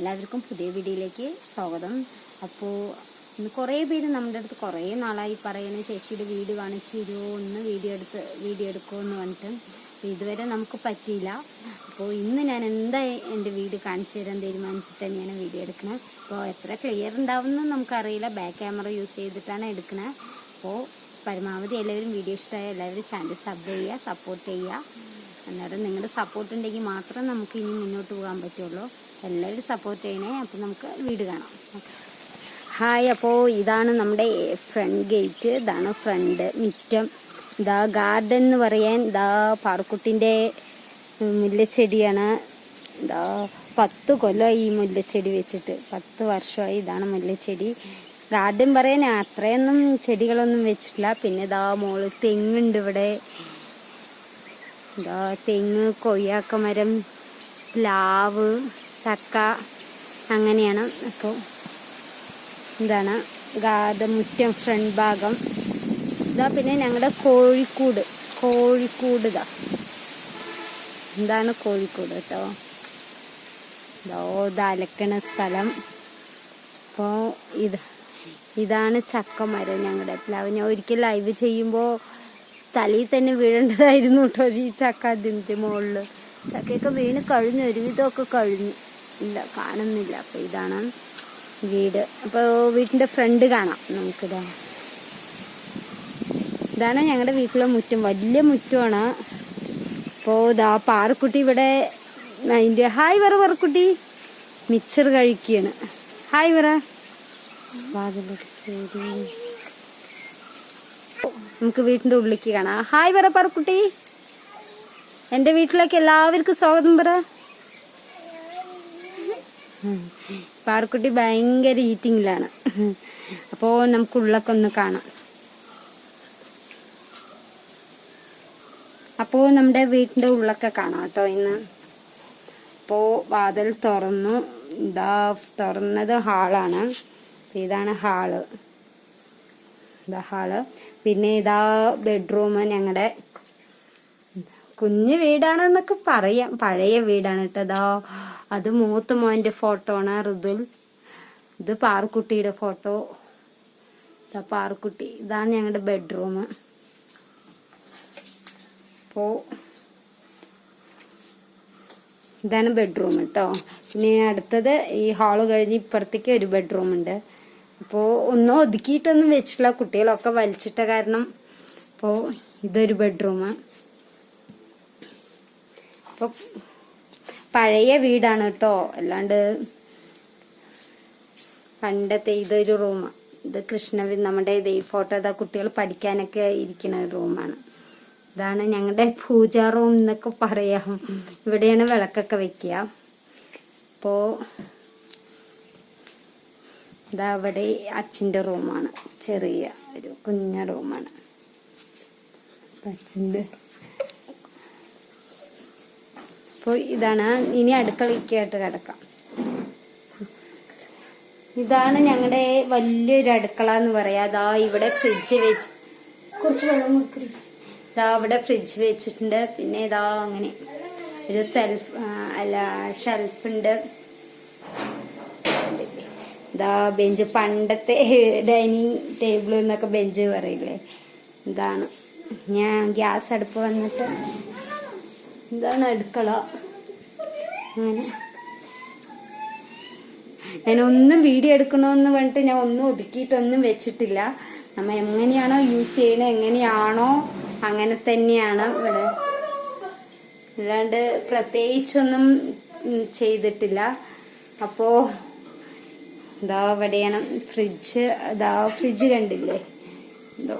എല്ലാവർക്കും പുതിയ വീഡിയോയിലേക്ക് സ്വാഗതം. അപ്പോൾ ഇന്ന് കുറേ പേര് നമ്മുടെ അടുത്ത് കുറേ നാളായി പറയുന്ന ചേച്ചിയുടെ വീട് കാണിച്ചു തരുമോ ഒന്ന് വീഡിയോ എടുത്ത് വീഡിയോ എടുക്കുമോ എന്ന് പറഞ്ഞിട്ട്. ഇതുവരെ നമുക്ക് പറ്റിയില്ല. അപ്പോൾ ഇന്ന് ഞാൻ എന്താ എന്റെ വീട് കാണിച്ചു തരാൻ തീരുമാനിച്ചിട്ട് തന്നെയാണ് വീഡിയോ എടുക്കുന്നത് അപ്പോൾ എത്ര ക്ലിയർ ഉണ്ടാവുമെന്ന് നമുക്കറിയില്ല. ബാക്ക് ക്യാമറ യൂസ് ചെയ്തിട്ടാണ് എടുക്കുന്നത് അപ്പോൾ പരമാവധി എല്ലാവരും വീഡിയോ ഇഷ്ടമായ എല്ലാവരും ചാനൽ സബ് ചെയ്യുക സപ്പോർട്ട് ചെയ്യുക. അന്നേരം നിങ്ങളുടെ സപ്പോർട്ട് ഉണ്ടെങ്കിൽ മാത്രം നമുക്ക് ഇനി മുന്നോട്ട് പോകാൻ പറ്റുള്ളൂ. എല്ലാവരും സപ്പോർട്ട് ചെയ്യണേ. അപ്പോൾ നമുക്ക് വീട് കാണാം. ഹായ് അപ്പോൾ ഇതാണ് നമ്മുടെ ഫ്രണ്ട് ഗേറ്റ് ഇതാണ് ഫ്രണ്ട് മുറ്റം. ഇതാ ഗാർഡൻ എന്ന് പറയാൻ ഇതാ പാറക്കുട്ടിന്റെ മുല്ലച്ചെടിയാണ്. ഇതാ പത്ത് കൊല്ലമായി ഈ മുല്ലച്ചെടി വെച്ചിട്ട്. പത്ത് വർഷമായി ഇതാണ് മുല്ലച്ചെടി. ഗാർഡൻ പറയാൻ അത്രയൊന്നും ചെടികളൊന്നും വെച്ചിട്ടില്ല. പിന്നെ ഇതാ മോൾ തെങ്ങുണ്ട് ഇവിടെ. എന്താ തെങ്ങ് കൊയ്യാക്ക മരം പ്ലാവ് ചക്ക അങ്ങനെയാണ് അപ്പോൾ എന്താണ് ഗാർഡൻ മുറ്റം ഫ്രണ്ട് ഭാഗം. ഇതാ പിന്നെ ഞങ്ങളുടെ കോഴിക്കൂട് കോഴിക്കൂട് ഇതാ. എന്താണ് കോഴിക്കൂട് കേട്ടോ? ഇതോ ഇതലക്കണ സ്ഥലം. അപ്പോൾ ഇത് ഇതാണ് ചക്കമരം ഞങ്ങളുടെ പ്ലാവ്. ഞാൻ ഒരിക്കൽ ലൈവ് ചെയ്യുമ്പോൾ തലയിൽ തന്നെ വീഴേണ്ടതായിരുന്നു കേട്ടോ ഈ ചക്ക അതിന്റെ മുകളിൽ. ചക്കയൊക്കെ വീണ് കഴിഞ്ഞു ഒരുവിധമൊക്കെ കഴിഞ്ഞു. ഇല്ല കാണുന്നില്ല. അപ്പോൾ ഇതാണ് വീട്. അപ്പോൾ വീട്ടിന്റെ ഫ്രണ്ട് കാണാം നമുക്ക് നമുക്കിതാ. ഇതാണ് ഞങ്ങളുടെ വീട്ടിലെ മുറ്റം. വലിയ മുറ്റമാണ്. അപ്പോൾ ഇതാ പാറക്കുട്ടി ഇവിടെ അതിന്റെ ഹായ് പറ പറക്കുട്ടി. മിച്ചർ കഴിക്കുകയാണ് ഹായ് പറ. വാതിലൊക്കെ നമുക്ക് വീട്ടിന്റെ ഉള്ളിലേക്ക് കാണാം. ഹായ് പറ പറക്കുട്ടി എന്റെ വീട്ടിലേക്ക് എല്ലാവർക്കും സ്വാഗതം പറ. പാറക്കുട്ടി ഭയങ്കര ഈറ്റിങ്ങിലാണ്. അപ്പോൾ നമുക്ക് ഉള്ളൊക്കെ ഒന്ന് കാണാം. അപ്പോൾ നമ്മുടെ വീട്ടിന്റെ ഉള്ളൊക്കെ കാണാം കേട്ടോ ഇന്ന്. അപ്പോൾ വാതിൽ തുറന്നു. ഇതാ തുറന്നത് ഹാളാണ്. ഇതാണ് ഹാൾ. ഇതാ ഹാൾ. പിന്നെ ഇതാ ബെഡ്റൂം ഞങ്ങളുടെ കുഞ്ഞു വീടാണെന്നൊക്കെ പറയാം. പഴയ വീടാണ് കേട്ടോ അത് മൂത്ത മോന്റെ ഫോട്ടോ ആണ് ഋതുൽ. ഇത് പാർക്കുട്ടിയുടെ ഫോട്ടോ ഇതാ പാർക്കുട്ടി ഇതാണ് ഞങ്ങളുടെ ബെഡ്റൂം. അപ്പോ ഇതാണ് ബെഡ്റൂം കേട്ടോ. പിന്നെ അടുത്തത് ഈ ഹാൾ കഴിഞ്ഞ് ഇപ്പുറത്തേക്ക് ഒരു ബെഡ്റൂം ഉണ്ട്. അപ്പോൾ ഒന്നും ഒതുക്കിയിട്ടൊന്നും വെച്ചിട്ടില്ല. കുട്ടികളൊക്കെ വലിച്ചിട്ട കാരണം അപ്പോൾ ഇതൊരു ബെഡ്റൂം അപ്പോൾ പഴയ വീടാണ് കേട്ടോ അല്ലാണ്ട് പണ്ടത്തെ ഇതൊരു റൂം ഇത് കൃഷ്ണവി നമ്മുടെ ഇത് ഈ ഫോട്ടോ ഇതാ കുട്ടികൾ പഠിക്കാനൊക്കെ ഇരിക്കുന്ന റൂമാണ് ഇതാണ് ഞങ്ങളുടെ പൂജാ റൂം എന്നൊക്കെ പറയാം. ഇവിടെയാണ് വിളക്കൊക്കെ വെക്കുക അപ്പോൾ ഇതാ അവിടെ അച്ഛന്റെ റൂമാണ്. ചെറിയ ഒരു കുഞ്ഞ റൂമാണ്. അച്ഛന്റെ അപ്പോൾ ഇതാണ്. ഇനി അടുക്കളയ്ക്കായിട്ട് കിടക്കാം. ഇതാണ് ഞങ്ങളുടെ വലിയൊരു അടുക്കള എന്ന് പറയാം. അതാ ഇവിടെ ഫ്രിഡ്ജ് വെച്ച് കുറച്ച് വെള്ളം ഇതാ അവിടെ ഫ്രിഡ്ജ് വെച്ചിട്ടുണ്ട്. പിന്നെ ഇതാ അങ്ങനെ ഒരു സെൽഫ് അല്ല ഷെൽഫുണ്ട്. ഇതാ ബെഞ്ച് പണ്ടത്തെ ഡൈനിങ് ടേബിൾ എന്നൊക്കെ ബെഞ്ച് പറയില്ലേ? ഇതാണ് ഞാൻ ഗ്യാസ് അടുപ്പ് വന്നിട്ട് ഇതാണ് അടുക്കള? അങ്ങനെ. ഞാൻ ഒന്നും വീഡിയോ എടുക്കണമെന്ന് പറഞ്ഞിട്ട് ഞാൻ ഒന്നും ഒതുക്കിയിട്ടൊന്നും വെച്ചിട്ടില്ല. നമ്മ എങ്ങനെയാണോ യൂസ് ചെയ്യണത് എങ്ങനെയാണോ അങ്ങനെ തന്നെയാണ് ഇവിടെ. അല്ലാണ്ട് പ്രത്യേകിച്ചൊന്നും ചെയ്തിട്ടില്ല. അപ്പോ ഇതാ ഇവിടെയാണ് ഫ്രിഡ്ജ് ഇതാ ഫ്രിഡ്ജ് കണ്ടില്ലേ? എന്തോ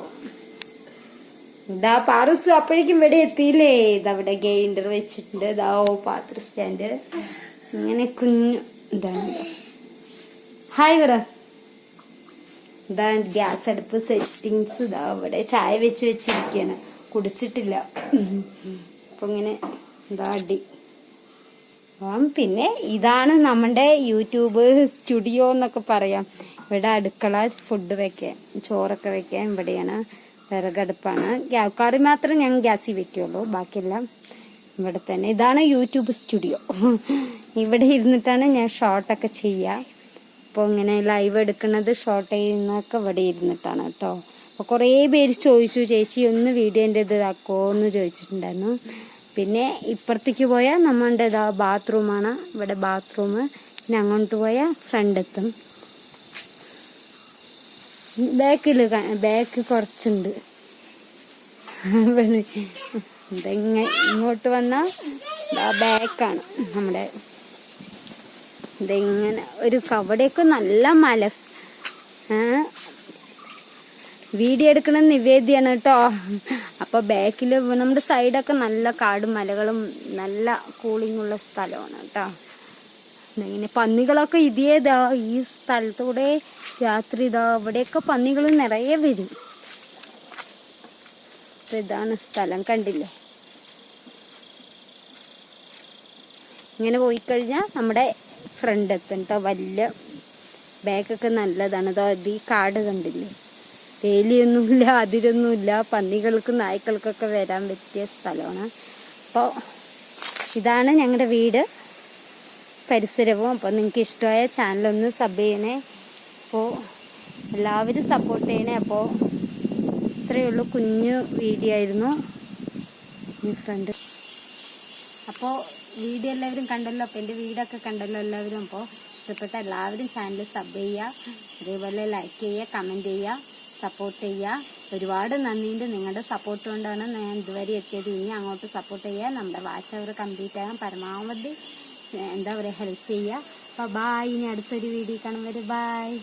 ഇതാ പാറസ് അപ്പോഴേക്കും ഇവിടെ എത്തിയില്ലേ? ഇതവിടെ ഗ്രൈൻഡർ വെച്ചിട്ടുണ്ട്. ഇതാ ഓ പാത്ര സ്റ്റാൻഡ്. ഇങ്ങനെ കുഞ്ഞു ഇതാണ് ഇതാ. ഹായ് പറ ഇതാ ഗ്യാസ് അടുപ്പ് സെറ്റിങ്സ് ഇതാ ഇവിടെ ചായ വെച്ച് വെച്ചിരിക്കുകയാണ്. കുടിച്ചിട്ടില്ല. അപ്പൊ ഇങ്ങനെ ഇതാ അടി. അപ്പം പിന്നെ ഇതാണ് നമ്മുടെ യൂട്യൂബ് സ്റ്റുഡിയോ എന്നൊക്കെ പറയാം. ഇവിടെ അടുക്കള ഫുഡ് വെക്കാൻ ചോറൊക്കെ വെക്കാൻ ഇവിടെയാണ്. വിറകടുപ്പാണ് കറി മാത്രം ഞാൻ ഗ്യാസിൽ വെക്കുള്ളൂ. ബാക്കിയെല്ലാം ഇവിടെ തന്നെ. ഇതാണ് യൂട്യൂബ് സ്റ്റുഡിയോ. ഇവിടെ ഇരുന്നിട്ടാണ് ഞാൻ ഷോർട്ടൊക്കെ ചെയ്യുക അപ്പോൾ ഇങ്ങനെ ലൈവ് എടുക്കുന്നത് ഷോർട്ട് ചെയ്യുന്നതൊക്കെ ഇവിടെ ഇരുന്നിട്ടാണ് കേട്ടോ. അപ്പോൾ കുറേ പേര് ചോദിച്ചു ചേച്ചി ഒന്ന് വീഡിയോന്റെ ഇത് ഇതാക്കുമോ എന്ന് ചോദിച്ചിട്ടുണ്ടായിരുന്നു. പിന്നെ ഇപ്പുറത്തേക്ക് പോയാൽ നമ്മളുടെ ഇതാ ബാത്റൂമാണ്. ഇവിടെ ബാത്റൂം. പിന്നെ അങ്ങോട്ട് പോയാൽ ഫ്രണ്ടെത്തും. ബാക്കിൽ ബാക്ക് കുറച്ചുണ്ട്. ഇതെങ്ങനെ ഇതെങ്ങ ഇങ്ങോട്ട് വന്നാൽ ബാക്കാണ് നമ്മുടെ ഇതെങ്ങനെ ഒരു കവടയൊക്കെ നല്ല മല? വീഡിയോ എടുക്കണം നിവേദ്യാണ് കേട്ടോ. അപ്പൊ ബാക്കിൽ നമ്മുടെ സൈഡൊക്കെ നല്ല കാടും മലകളും നല്ല കൂളിംഗ് ഉള്ള സ്ഥലമാണ് കേട്ടോ. ഇങ്ങനെ പന്നികളൊക്കെ ഇതേതാ ഈ സ്ഥലത്തൂടെ രാത്രി ഇതാ ഇവിടെയൊക്കെ പന്നികൾ നിറയെ വരും. ഇതാണ് സ്ഥലം കണ്ടില്ലേ? ഇങ്ങനെ പോയി കഴിഞ്ഞാൽ നമ്മുടെ ഫ്രണ്ട് എത്തും കേട്ടോ വലിയ ബാഗൊക്കെ നല്ലതാണ്. അത് ഈ കാട് കണ്ടില്ലേ? വേലിയൊന്നുമില്ല അതിരൊന്നുമില്ല. പന്നികൾക്കും നായ്ക്കൾക്കൊക്കെ വരാൻ പറ്റിയ സ്ഥലമാണ്. അപ്പോൾ ഇതാണ് ഞങ്ങളുടെ വീട്. പരിസരവും. അപ്പോൾ നിങ്ങൾക്ക് ഇഷ്ടമായ ചാനലൊന്ന് സബ് ചെയ്യണേ. അപ്പോൾ എല്ലാവരും സപ്പോർട്ട് ചെയ്യണേ. അപ്പോൾ ഇത്രയേ ഉള്ളൂ. കുഞ്ഞു വീഡിയോ ആയിരുന്നു. ഫ്രണ്ട് അപ്പോൾ വീഡിയോ എല്ലാവരും കണ്ടല്ലോ. അപ്പോൾ എന്റെ വീടൊക്കെ കണ്ടല്ലോ എല്ലാവരും. അപ്പോൾ ഇഷ്ടപ്പെട്ട എല്ലാവരും ചാനൽ സബ് ചെയ്യുക. അതേപോലെ ലൈക്ക് ചെയ്യുക കമന്റ് ചെയ്യുക. സപ്പോർട്ട് ചെയ്യുക ഒരുപാട് നന്ദിയുണ്ട്. നിങ്ങളുടെ സപ്പോർട്ട് കൊണ്ടാണ് ഞാൻ ഇതുവരെ എത്തിയത്. ഇനി അങ്ങോട്ട് സപ്പോർട്ട് ചെയ്യുക നമ്മുടെ വാച്ച് അവർ കംപ്ലീറ്റ് ആകാൻ പരമാവധി എന്താ പറയുക ഹെൽപ്പ് ചെയ്യുക അപ്പോൾ ബായ് ഇനി അടുത്തൊരു വീഡിയോ കാണും വരെ. ബായ്